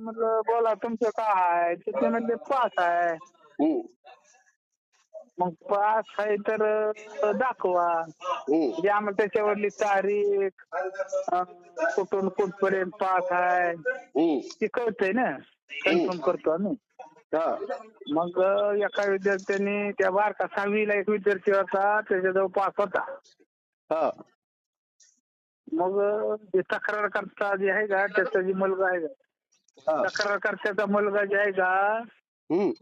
म्हटलं बोला तुमचं काय आहे? तर ते म्हणले पास आहे. हम्म, मग पास आहे तर अं, दाखवा. हम्म, म्हणजे आम्हाला त्याच्यावरली तारीख अं, कुठून कुठपर्यंत पास आहे हम्म. ते कळतंय ना? कन्फर्म करतो आम्ही. हा. मग अं, एका विद्यार्थ्याने त्या बारका सहावीला एक विद्यार्थी होता त्याच्याजवळ पास होता. हा. मग अं, जे तक्रार करता जे आहे का? त्याचा जी मुलगा आहे का? हा. तक्रार करत्याचा मुलगा जे आहे का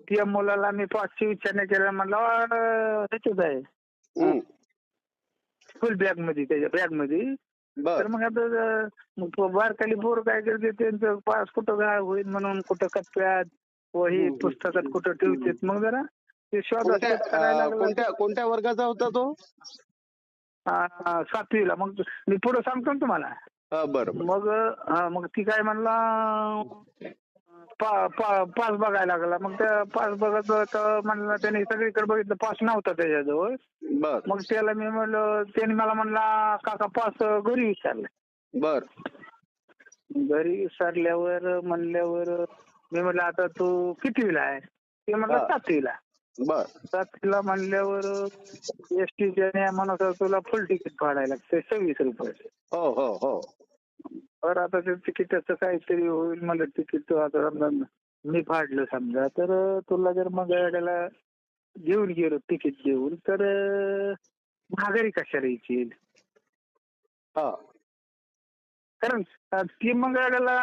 त्या मुलाला मी पाचशे विचारणे केलं म्हणलं "अं, ह्याच्यात आहे. फुल बॅगमध्ये त्याच्या बॅगमध्ये. तर मग आता बारकाली पोर काय करते त्यांचं पास कुठं काय होईल म्हणून कुठं कप्प्यात वही. पुस्तकात कुठं ठेवतात. मग जरा ते शोधा कोणत्या वर्गाचा होता तो? हा, सातवीला. मग मी पुढे सांगतो ना तुम्हाला. बर. मग हा मग ती काय म्हणला पा- पा- पास बघायला लागला. मग त्या पास बघत बघत म्हणला त्याने सगळीकडे बघितलं पास नव्हता त्याच्याजवळ. बर. मग त्याला मी म्हणलं त्याने मला म्हणला काका पास घरी विचारलं बर. घरी विचारल्यावर म्हणल्यावर मी म्हटलं आता तू कितवीला आहे? ते म्हणलं हा. सातवीला. बर. सातवीला म्हणल्यावर एस टीच्या म्हणत तुला फुल तिकीट फाडायला लागते सव्वीस रुपये. हो हो हो. तर आता ते तिकिटाचं काहीतरी होईल मला तिकीट आता समजा मी फाडलं समजा तर तुला जर मग गाड्याला घेऊन गेलो तिकीट घेऊन तर महागारी कशाला येईल हा. कारण ती मग गाड्याला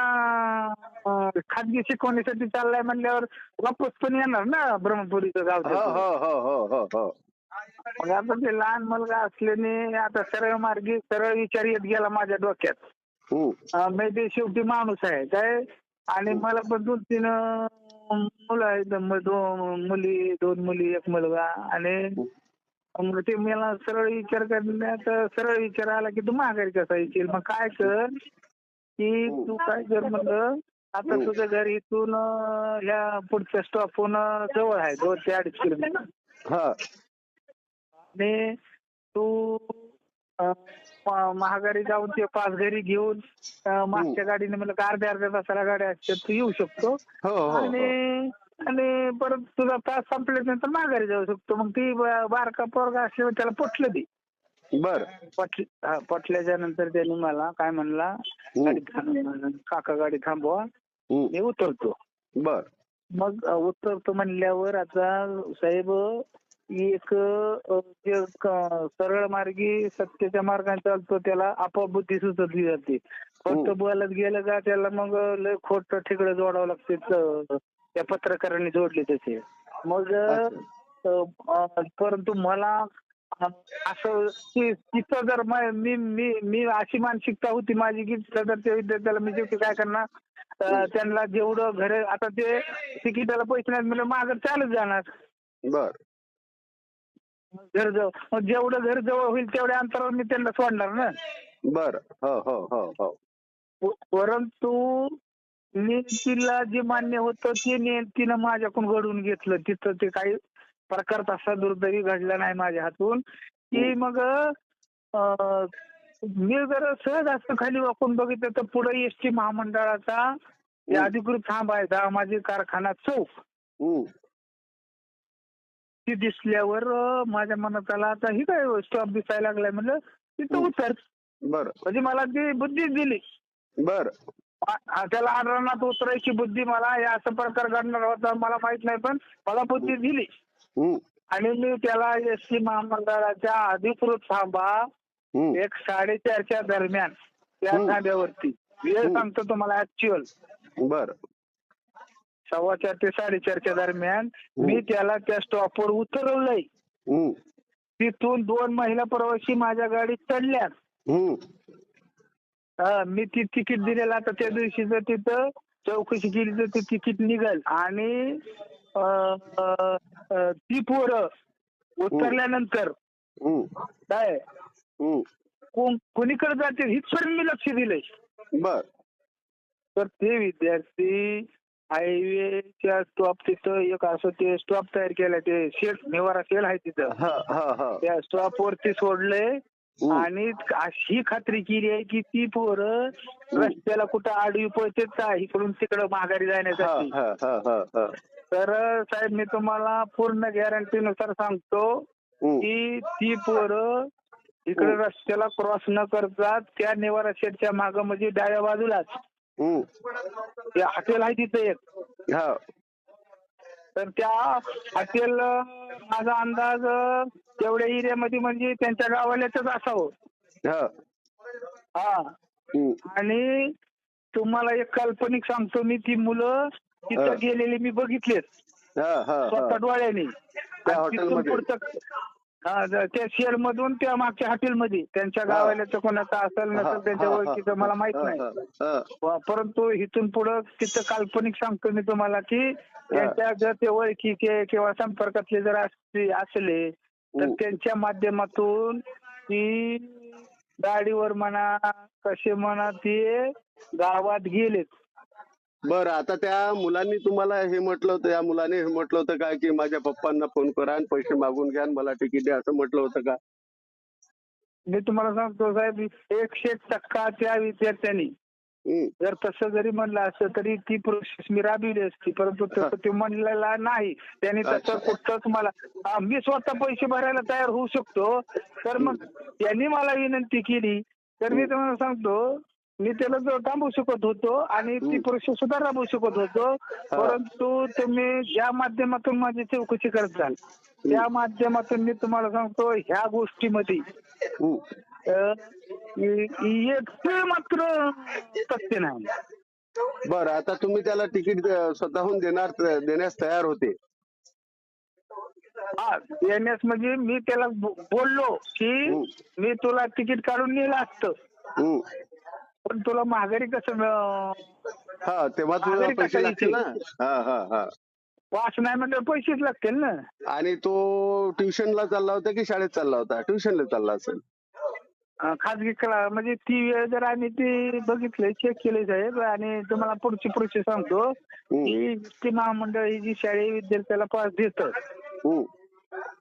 खाजगी शिकवणीसाठी चाललाय म्हणल्यावर वापस पण येणार ना ब्रह्मपुरीचं गाव हो. हो हो. मग आता ते लहान मुलगा असल्याने आता सरळ मार्गी सरळ विचार येत गेला माझ्या डोक्यात. मी ते शेवटी माणूस आहे. काय? आणि मला पण दोन तीन मुलं आहेत. दोन मुली दोन मुली एक मुलगा आणि मग ते मला सरळ विचार करण्यात सरळ विचार आला की तू माघारी कसा येशील? मग काय कर की तू काय कर म्हणलं आता तुझं घर इथून ह्या पुढच्या स्टॉपहून जवळ आहे. दोन ते अडीच किलोमीटर. हा. आणि तू महागारी जाऊन ते पाच घरी घेऊन अं, मागच्या गाडीने मला अर्ध्या अर्ध्या तासाला गाड्या असतात तू येऊ शकतो. हो हो हो. आणि आणि परत तुझा तास संपल्यानंतर माघारी जाऊ शकतो. मग ती ब- बारका पोरगा असल्यावर त्याला पटलं ती. बर. पटल हा, पटल्याच्या नंतर त्याने मला काय म्हणला गाडी थांब- काका गाडी थांबवा. मी उतरतो. बर. मग अ, उतरतो म्हणल्यावर आता साहेब एक जे सरळ मार्गी सत्याच्या मार्गाने चालतो त्याला आपोआप बुद्धी सुचतली जाते. खोटं बोलत गेलं का त्याला मग लय खोट ठिकडं जोडावं लागते त्या पत्रकारांनी जोडले त्याचे मग परंतु मला असं की तिथं जर म- मी मी अशी मानसिकता होती माझी की सदर त्या विद्यार्थ्याला मी शेवटी काय करणार अ, त्यांना जेवढं घर आता ते तिकिटाला पैसे नाही म्हणजे माझं चालत जाणार. बर. घर जवळ. मग जेवढं घर जवळ होईल तेवढ्या अंतरावर मी त्यांना सोडणार ना. बर. हो हो हो हो. प- परंतु मी तिला जे मान्य होतं ते ने- तिनं माझ्याकडून घडवून घेतलं. तिथं ते काही प्रकार तसा दुर्दैवी घडला नाही माझ्या हातून. की मग अं, मी जर सहज असं खाली वाकून बघितलं तर पुढे एस टी महामंडळाचा जे अधिकृत थांब आहे. दामाजी कारखाना चौक. हम्म, ती दिसल्यावर माझ्या मनात आला आता ही काय स्टॉप दिसायला लागलाय म्हणलं तिथं उतर. बर. म्हणजे मला ती बुद्धी दिली. बर. त्याला आढळणात उतरायची बुद्धी मला या असं प्रकार घडणार होता मला माहीत नाही पण मला बुद्धी दिली. आणि मी त्याला एस टी महामंडळाच्या अधिकृत थांबा एक साडेचारच्या दरम्यान त्या. थांब्यावरती. वेळ सांगतो तुम्हाला ऍक्च्युअल बर. सव्वा चार ते साडेचारच्या दरम्यान मी त्याला त्या स्टॉपवर उतरवलंय. तिथून दोन महिला प्रवासी माझ्या गाडीत चढल्यात. हा, मी ती तिकीट दिलेलं आता त्या दिवशी जर तिथं चौकशी केली तर ते तिकीट निघाल. आणि ती पोरं उतरल्यानंतर काय? कोणीकडे जाते हिथपर्यंत मी लक्ष दिलंय. बर. तर ते विद्यार्थी हायवेच्या स्टॉप तिथं एक असं ते स्टॉप तयार केलाय ते शेल निवारा शेल आहे तिथं हा हा हा त्या स्टॉप वरती सोडले हम्म. आणि अशी खात्री केली आहे की ती पोरं रस्त्याला कुठं आडवी पळतेत का इकडून तिकडं माघारी हा जाण्यासाठी हा हा हा हा तर साहेब मी तुम्हाला पूर्ण गॅरंटीनुसार सांगतो हम्म. की ती पोरं इकडे रस्त्याला क्रॉस न करता त्या निवारा शेडच्या माग म्हणजे डाव्या बाजूलाच. ते हॉटेल आहे तिथे एक. हा. तर त्या हॉटेल माझा अंदाज तेवढ्या एरियामध्ये म्हणजे त्यांच्या गावाल्याच असावं. हा. हा. आणि तुम्हाला एक काल्पनिक सांगतो मी ती मुलं तिथं. गेलेली मी बघितलेत. हा हा स्वतः डोळ्याने. हा त्या शेड मधून त्या मागच्या हॉटेलमध्ये त्यांच्या हा. गावाल्याचं कोणाचं असेल नसेल त्यांच्या ओळखीचं मला माहीत नाही. परंतु इथून पुढं तिथं काल्पनिक सांगतो मी तुम्हाला की त्यांच्या जर ते ओळखीचे किंवा संपर्कातले जर असले तर. त्यांच्या माध्यमातून ती गाडीवर म्हणा कसे म्हणा ते गावात गेलेत. बरं आता त्या मुलांनी तुम्हाला हे म्हटलं होतं या मुलाने हे म्हटलं होतं का की माझ्या पप्पांना फोन करा आणि पैसे मागून घ्या आणि मला तिकीट द्या असं म्हटलं होतं का? मी तुम्हाला सांगतो साहेब एकशे टक्का त्या विद्यार्थ्यांनी. जर तसं जरी म्हणलं असतं तरी ती प्रोसेस मी राबविली असती परंतु तसं ते म्हणलेला नाही. त्यांनी तसं. कुठंच मला मी स्वतः पैसे भरायला तयार होऊ शकतो तर मग त्यांनी मला विनंती केली. तर मी तुम्हाला सांगतो मी त्याला जो थांबवू शकत होतो आणि ती. प्रोसेस सुद्धा राबवू शकत होतो. परंतु तुम्ही ज्या माध्यमातून माझी चौकशी करताल त्या माध्यमातून मी तुम्हाला सांगतो ह्या गोष्टीमध्ये एक ते मात्र सत्य नाही. बरं आता तुम्ही त्याला तिकीट स्वतःहून देणार देण्यास तयार होते. हा देण्यास म्हणजे मी त्याला बोललो की. मी तुला तिकीट काढून नेलं असतं. पण तुला माघारी कसं मिळ- हा तेव्हा तुला पैसे कशाला लागतील ना? हा हा हा. वास नाही म्हणजे पैसेच लागतील ना? आणि तो ट्युशनला चालला होता की शाळेत चालला होता? ट्युशनला चालला असेल. अ, खाजगी कला म्हणजे ती वेळ जर आम्ही ती बघितले चेक केले साहेब आणि तुम्हाला पुढची पुढची सांगतो हम्म. की ती महामंडळ ही जी शाळेय विद्यार्थ्याला पास देतं हम्म.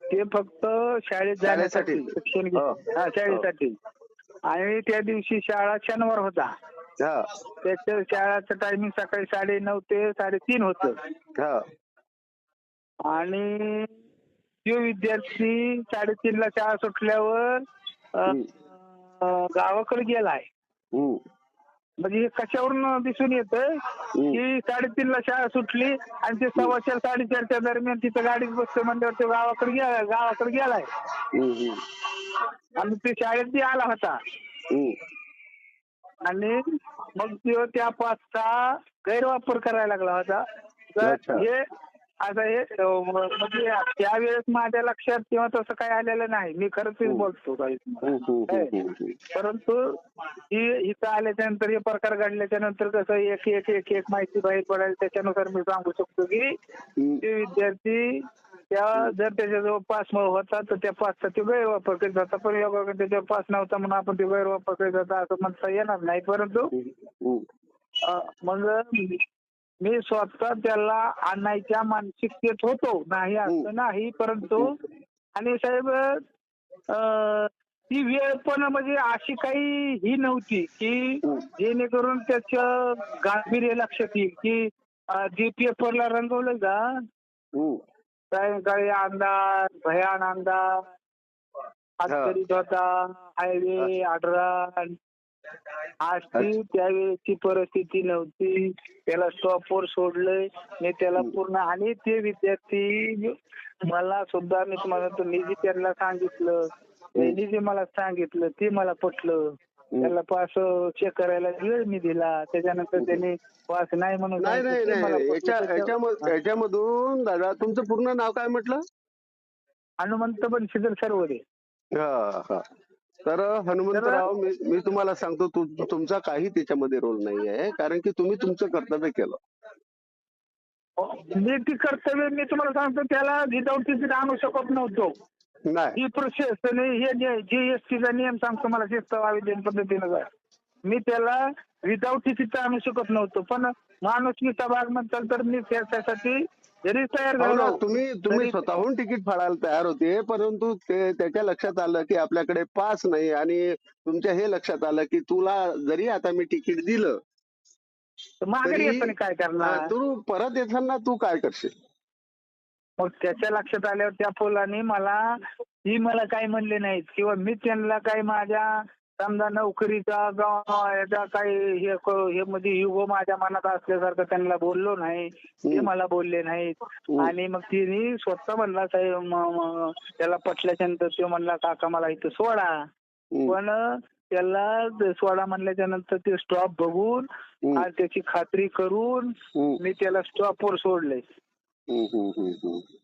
ते फक्त शाळेत जाण्यासाठी शाळेसाठी. शिक्षण हो. हा शाळेसाठी. आणि त्या दिवशी शाळा शनिवार होता. हा. त्याच्या शाळाचं टायमिंग सकाळी साडे नऊ ते साडेतीन होतं. हा. आणि तो विद्यार्थी साडेतीनला शाळा सुटल्यावर गावाकडे गेलाय. म्हणजे हे कशावरून दिसून येतं की साडेतीनला शाळा सुटली आणि ते सव्वा चार साडेचारच्या दरम्यान तिथं गाडीत बसतो म्हणल्यावर तो गावाकडे गेला गावाकडे गेलाय. आणि ते शाळेत बी आला होता. आणि मग तो त्या पाचचा गैरवापर करायला लागला होता तर. हे असं हे म्हणजे त्यावेळेस माझ्या लक्षात किंवा तसं काही आलेलं नाही मी खरंच तेच बोलतो काही. हम्म. हम्म. परंतु ही इथं आल्याच्यानंतर हे प्रकार घडल्याच्या नंतर कसं एक एक एक एक माहिती बाहेर पडेल त्याच्यानुसार मी सांगू शकतो की. ते विद्यार्थी त्या जर त्याच्याजवळ पास होता तर त्या पासचा ते गैरवापर करीत होता पण योगायोगाने त्याच्यावर पास नव्हता म्हणून आपण ते गैरवापर करीत होता असं म्हणता येणार नाही परंतु मग मी स्वतः त्याला आणायच्या मानसिकतेत होतो. नाही असं नाही परंतु आणि साहेब ती वेळ पण म्हणजे अशी काही ही नव्हती की जेणेकरून त्याचं गांभीर्य लक्षात येईल की जे पेपरला रंगवलं का हम्म. सायंकाळी अंधार भयान. करीत होता हायवे आडरान आज ती त्यावेळेची परिस्थिती नव्हती. त्याला स्टॉपवर सोडलंय. मी त्याला पूर्ण आणि ते विद्यार्थी मला सुद्धा मी तुम्हाला तो निधी त्यांना सांगितलं. त्यांनी जे मला सांगितलं. ते मला पटलं. त्याला पास चेक करायला वेळ मी दिला. त्याच्यानंतर त्यांनी पास नाही म्हणून नाही नाही नाही. याच्यामधून दादा तुमचं पूर्ण नाव काय म्हटलं? हनुमंत सर्वरे. हा हा. तर हनुमंतराव मी मी तुम्हाला सांगतो तु- तुमचा काही त्याच्यामध्ये रोल नाही आहे कारण की तुम्ही तुमचं कर्तव्य केलं. मी ती कर्तव्य मी तुम्हाला सांगतो त्याला विदाऊट तिकीट आणू शकत नव्हतो. नाही. ही प्रोसेस आणि हे जीएसटीचा नियम सांगतो मला शिस्त देण पद्धतीनं काय मी त्याला विदाऊट तिकीट आणू शकत नव्हतो. पण माणुसकीचा भाग म्हणताल तर मी त्याच्यासाठी जरी तयार हो ना, झालो. तुम्ही तुम्ही तरी- स्वतःहून तिकीट फाडायला तयार होते परंतु ते त्याच्या लक्षात आलं की आपल्याकडे पास नाही आणि तुमच्या हे लक्षात आलं की तुला जरी आता मी तिकीट दिलं तर माघारी तरी- येताना काय करणार? तू परत येताना तू काय करशील? मग त्याच्या लक्षात आल्यावर त्या फुलाने मला ही मला काही म्हणले नाहीत किंवा मी त्यांना काही माझ्या समजा नोकरीचा किंवा याचा काही हे हे मध्ये युगो माझ्या मनात असल्यासारखं त्यांना बोललो नाही ते. मला बोलले नाहीत. आणि मग तिने स्वतः म्हणला साहेब त्याला पटल्याच्या नंतर तो म्हणला काका मला इथं सोडा. पण त्याला सोडा म्हणल्याच्या नंतर ते स्टॉप बघून. आणि त्याची खात्री करून. मी त्याला स्टॉपवर सोडले हम्म, हम्म, हम्म, हम्म. अच्छा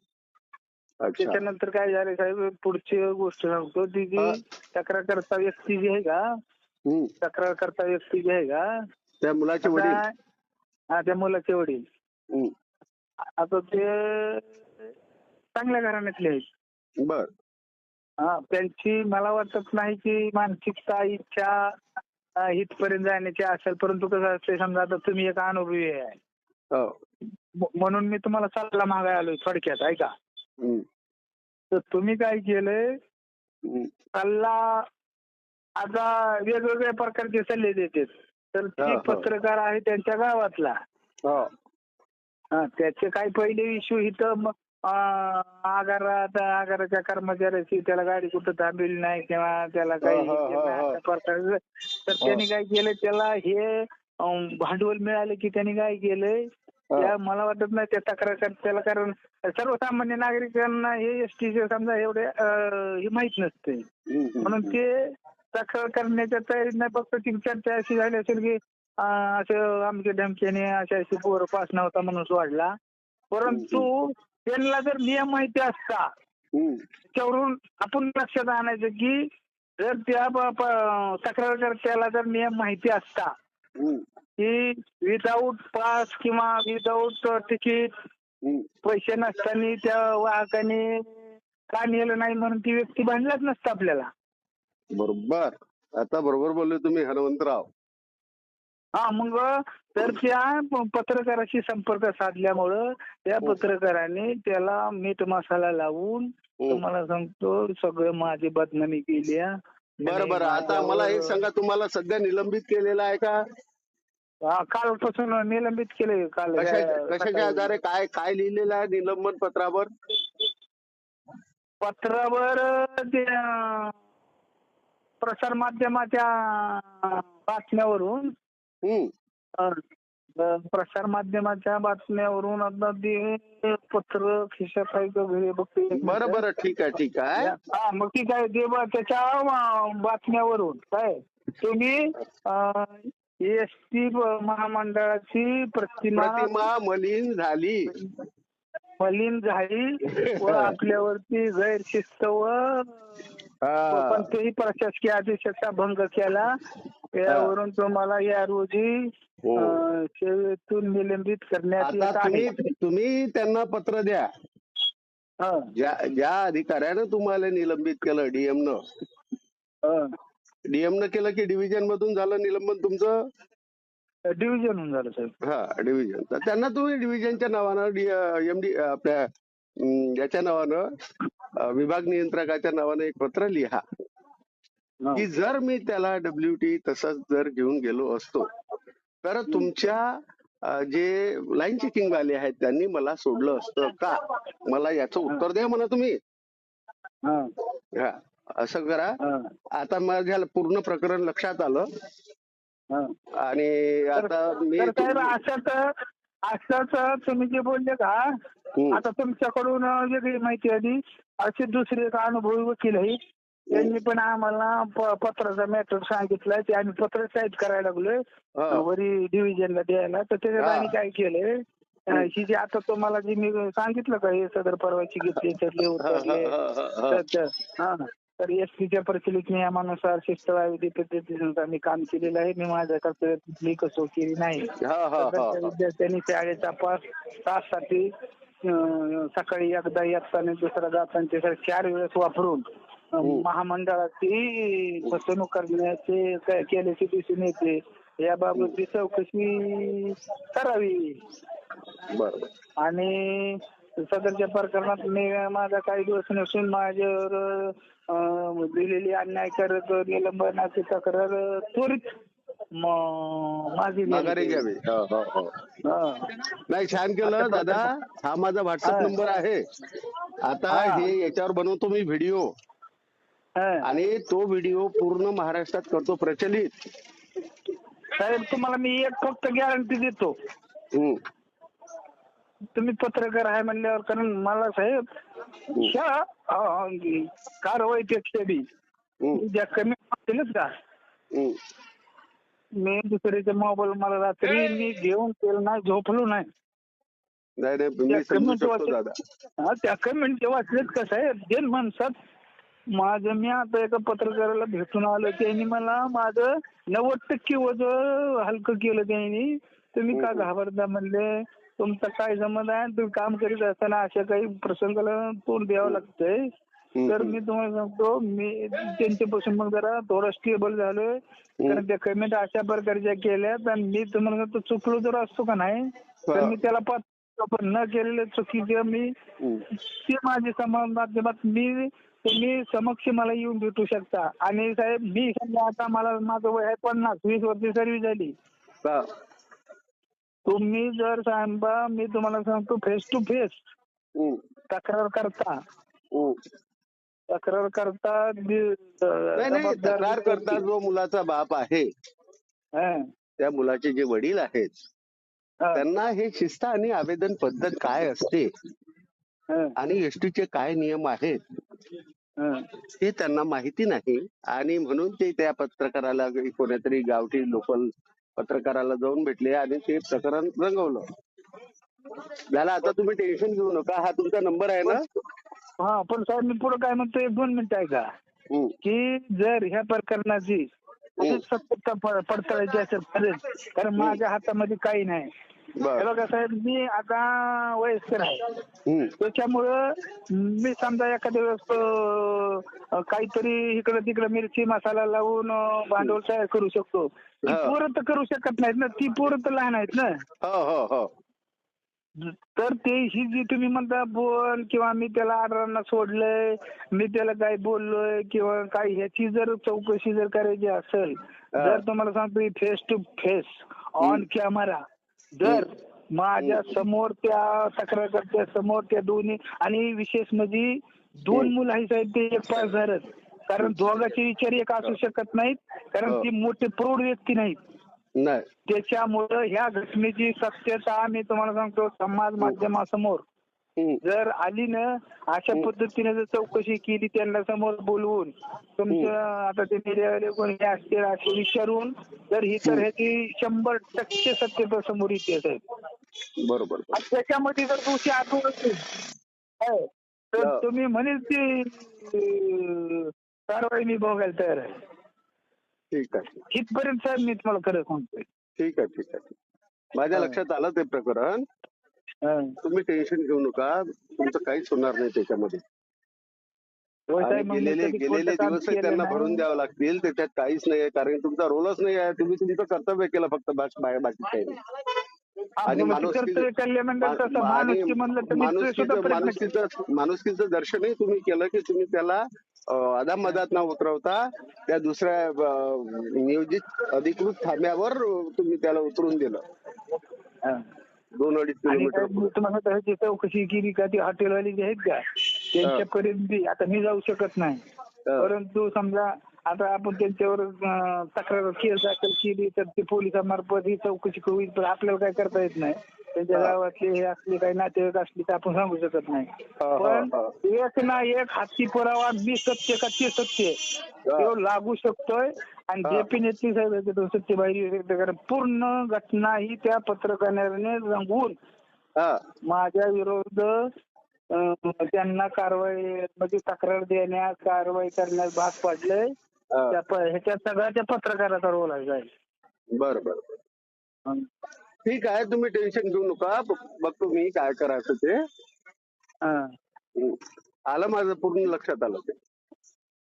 त्याच्यानंतर काय झालं साहेब पुढची गोष्ट सांगतो ती जी. तक्रार करता व्यक्ती जी आहे का. तक्रार करता व्यक्ती जी आहे का त्या मुलाचे वडील हा त्या मुलाचे वडील. आता ते चांगल्या घराण्यातले आहेत बर हा त्यांची मला वाटत नाही की मानसिकता इच्छा अं, इथपर्यंत जाण्याची असेल परंतु कसं असते समजा आता तुम्ही एक अनुभवी आहे हो म्हणून मी तुम्हाला सल्ला मागाय आलोय थोडक्यात ऐका. तर तुम्ही काय केलंय. सल्ला आता वेगवेगळ्या प्रकारचे सल्ले देतात तर ते. पत्रकार आहे त्यांच्या गावातला त्याचे काही पहिले इश्यू इथं आगारात आगाराच्या कर्मचाऱ्याची त्याला गाडी कुठं थांबवली नाही किंवा त्याला काही प्रकारचं. तर त्यांनी काय केलं त्याला हे भांडवल मिळालं की त्यांनी काय केलंय. त्या मला वाटत नाही त्या तक्रार त्याला कारण सर्वसामान्य नागरिकांना हे एसटीचे समजा एवढे हे माहीत नसते म्हणून. ते तक्रार करण्याच्या तयारीत नाही फक्त ती चर्चा अशी झाली असेल की असं आमच्या धमक्याने अशा अशी पोरं पास नव्हता म्हणून सोडला परंतु त्यांना जर नियम माहिती असता हम्म. त्याच्यावरून आपण लक्षात आणायचं की जर त्या तक्रारकर्त्याला जर नियम माहिती असता. की विदाऊट पास किंवा विदाऊट तिकीट. पैसे नसताना त्या वाहकाने का नेलं नाही म्हणून ती व्यक्ती बांधलाच नसतं आपल्याला बरोबर आता बरोबर बोलले तुम्ही हनुमंतराव हा मग तर त्या पत्रकाराशी संपर्क साधल्यामुळं त्या पत्रकाराने त्याला मीठ मसाला लावून हम्म. तुम्हाला सांगतो सगळं माझी बदनामी केली हा. बरं बरं आता मला एक सांगा तुम्हाला सध्या निलंबित केलेलं आहे का हा, कालपासून निलंबित केले काल कशाच्या. आधारे काय काय लिहिलेलं आहे निलंबन पत्रावर पत्रावर ते प्रसार माध्यमाच्या बातम्यावरून हम्म. प्रसार माध्यमाच्या बातम्यावरून आता ते पत्र खिशात आहे का घरी बघते बरं बरं ठीक आहे ठीक आहे हा मग ठीक आहे ते ब- त्याच्या अं, बातम्यावरून काय तुम्ही टी महामंडळाची प्रतिमा प्रतिमा मलिन झाली. मलिन झाली व आपल्यावरती गैरशिस्त व हा. कोणत्याही प्रशासकीय आदेशाचा भंग केला. यावरून तुम्हाला या रोजी हो. सेवेतून निलंबित करण्यात आता येत तुम्ही आहे. तुम्ही त्यांना पत्र द्या. हा, ज्या ज्या अधिकाऱ्यानं तुम्हाला निलंबित केलं डीएम न. हा. डीएम न केलं की डिव्हिजन मधून झालं निलंबन तुमचं? डिव्हिजन होऊन झालं साहेब. हा डिव्हिजन तर त्यांना तुम्ही डिव्हिजनच्या नावानं एमडी आपल्या याच्या नावानं विभाग नियंत्रकाच्या नावानं एक पत्र लिहा. की जर मी त्याला डब्ल्यूटी तसंच जर घेऊन गेलो असतो तर तुमच्या जे लाईन चेकिंग वाले आहेत त्यांनी मला सोडलं असतं का? मला याचं उत्तर द्या म्हणा तुम्ही. हा, हा. असं करा. आता माझ्या पूर्ण प्रकरण लक्षात आलं. आणि आता मी तर साहेब असंच असंच तुम्ही जे बोलले का. आता तुमच्याकडून वेगळी माहिती आली. असे दुसरे एक अनुभवी वकील आहेत त्यांनी पण आम्हाला पत्राचा मॅटर सांगितलाय ते आम्ही पत्र टाईप करायला लागलोय. वरी डिव्हिजनला द्यायला. तर त्याच्यात. आम्ही काय केलंय? ही जी आता तुम्हाला जी मी सांगितलं का हे सदर परवाची घेतली हा, हा, हा, हा. तर- तर- हा तर एस टीच्या प्रचलित नियमानुसार शिस्तवादी पद्धतीनुसार मी काम केलेलं आहे मी माझ्या कर्तव्यात कसो केली नाही हा, हा, हा, हा. विद्यार्थ्यांनी शाळेचा पास ताससाठी सकाळी एकदा येताना दुसरा जाताना सर चार वेळेस वापरून हम्म. महामंडळाची फसवणूक करण्याचे केल्याचे दिसून येते याबाबतची चौकशी करावी बरं बरं. आणि सदरच्या प्रकरणात मी माझा काही दिवस नसून माझ्यावर अं, दिलेली अन्याय करत निलंबनाची तक्रार त्वरित म- मागे माघारी घ्यावी. घ्यावी हो, हो, हो. हा. नाही छान केलं दादा हा माझा व्हॉट्सअप हा. नंबर आहे आता हा. हे याच्यावर बनवतो मी व्हिडिओ हा. आणि तो व्हिडिओ पूर्ण महाराष्ट्रात करतो प्रचलित साहेब तुम्हाला मी एक फक्त गॅरंटी देतो हम्म. तुम्ही पत्रकार आहे म्हणल्यावर कारण मला साहेब ह्या अं, बी हम्म. ज्या कमी केलं का हम्म. मी दुसऱ्याच्या मोबाईल मला रात्री मी घेऊन केलं नाही झोपलो नाही. नाही नाही मी त्या समजू comment शकतो वाचत- दादा. हा, त्या कमेंट वाचलेत कसं आहे जे माणसात माझं मी आता एका पत्रकाराला भेटून आलो त्यांनी मला माझं नव्वद टक्के वजन हलकं केलं त्यांनी. तुम्ही का घाबरता म्हणले? तुमचं काय जमत आहे तुम्ही काम करीत असताना अशा काही प्रसंगाला तोंड द्यावं लागतंय. तर मी तुम्हाला सांगतो मी त्यांच्यापासून मग जरा थोडं स्टेबल झालोय कारण त्या कमेंट अशा प्रकारच्या केल्यात आणि मी तुम्हाला सांगतो चुकलो जर असतो का नाही तर. मी त्याला पाच पण न केलेल्या चुकीच्या मी. ते माझे समाज माध्यमात मी तुम्ही समक्ष मला येऊन भेटू शकता आणि साहेब मी समजा आता मला माझं वय आहे पन्नास वीस वर्ष सर्व्हिस झाली. तुम्ही जर सांगा मी तुम्हाला सांगतो फेस टू फेस. तक्रार करता. तक्रार करता तक्रार करता जो मुलाचा बाप आहे हं. त्या मुलाचे जे वडील आहेत. त्यांना हे शिस्त आणि आवेदन पद्धत काय असते. आणि एसटीचे काय नियम आहेत हं. हे त्यांना माहिती नाही आणि म्हणून ते त्या पत्रकाराला कोणीतरी गावठी लोकल पत्रकाराला जाऊन भेटले आणि ते प्रकरण रंगवलं. झालं आता तुम्ही टेन्शन घेऊ नका. हा तुमचा नंबर आहे ना? हा पण साहेब मी पुढे काय म्हणतो एक दोन मिनिटं ऐका. हम्म. की जर ह्या प्रकरणाची हम्म. सत्यता प- पडताळायची असेल खरंच कारण माझ्या हातामध्ये काही नाही. हे बर बघा साहेब मी आता वयस्कर आहे. हम्म. त्याच्यामुळं मी समजा एखाद्या वेळेस अं, काहीतरी इकडं तिकडं मिरची मसाला लावून अं, भांडवल तयार करू शकतो. पोरं तर करू शकत नाहीत ना ती पोरं तर लहान आहेत ना. हो हो हो. तर ते ही जी तुम्ही म्हणता बोल किंवा मी त्याला आडरांना सोडलंय मी त्याला काय बोललोय किंवा काय ह्याची जर चौकशी जर करायची असेल. जर तुम्हाला सांगतो face to face on camera जर माझ्यासमोर त्या तक्रारकर्त्या समोर त्या दोन्ही आणि विशेष म्हणजे दोन मुलं आहेत साहेब ते एक पास झालं कारण दोघांचे विचार एक असू शकत नाहीत कारण हो. ती मोठे प्रौढ व्यक्ती नाहीत. नाही. त्याच्यामुळं ह्या घटनेची सत्यता मी तुम्हाला सांगतो समाज माध्यमासमोर. हम्म. जर आली ना अशा पद्धतीने जर चौकशी केली त्यांना समोर बोलवून तुमच्या आता ते मीडियावाले कोणी हे असतील असे विचारून तर ही तर ह्याची शंभर टक्के सत्यता समोर येते साहेब बरोबर आणि त्याच्यामध्ये जर दोषी आढळून असेल तर हो. तुम्ही म्हणेल ती कारवाई मी बघायला तयार आहे. ठीक आहे. इथपर्यंत साहेब मी तुम्हाला खरं सांगतोय. ठीक आहे ठीक आहे माझ्या. लक्षात आलं ते प्रकरण. तुम्ही टेन्शन घेऊ नका. तुमचं काहीच होणार नाही त्याच्यामध्ये. आणि गेलेले गेलेले दिवस त्यांना. भरून द्यावं लागतील. त्याच्यात काहीच नाही आहे कारण तुमचा रोलच नाही आहे. तुम्ही तुमचं कर्तव्य केलं फक्त बाकी काही नाही. आणि आपण माणुसकी-. माणुसकीचं माणुसकीचं दर्शनही तुम्ही केलं की तुम्ही त्याला अदाम मधात न उतरवता त्या दुसऱ्या नियोजित अधिकृत थांब्यावर तुम्ही त्याला उतरून दिलं. दोन अडीच किलोमीटर तुम्हाला त्याची चौकशी केली का ती हॉटेलवाली जे आहेत का बी आता मी जाऊ शकत नाही. परंतु समजा आता आपण त्यांच्यावर अं, तक्रार केस दाखल केली तर ती पोलिसांमार्फत ही चौकशी होईल पण आपल्याला काय करता येत नाही त्यांच्या. गावातले हे असले काही नातेवाईक असले तर आपण सांगू शकत नाही हा, पण हा. एक ना एक हाती पुरावा मी सत्य का ते सत्य हा. तो लागू शकतोय आणि हा. जे पी साहेब आहेत, तो सत्यबाई व्यक्त करा पूर्ण घटना ही त्या पत्रकाराने रंगवून हा माझ्या विरुद्ध अं, त्यांना कारवाई म्हणजे तक्रार देण्यास कारवाई करण्यास भाग पाडलंय. त्या प- ह्याच्यात सगळ्या त्या पत्रकाराचा रोल आहे साहेब. बरं बरं बरं. ठीक आहे तुम्ही टेन्शन घेऊ नका ब- बघतो मी काय करायचं ते हं. आलं माझं पूर्ण लक्षात आलं ते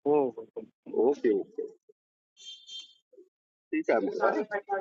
हो हो हो. ओके ओके ठीक आहे मग हा.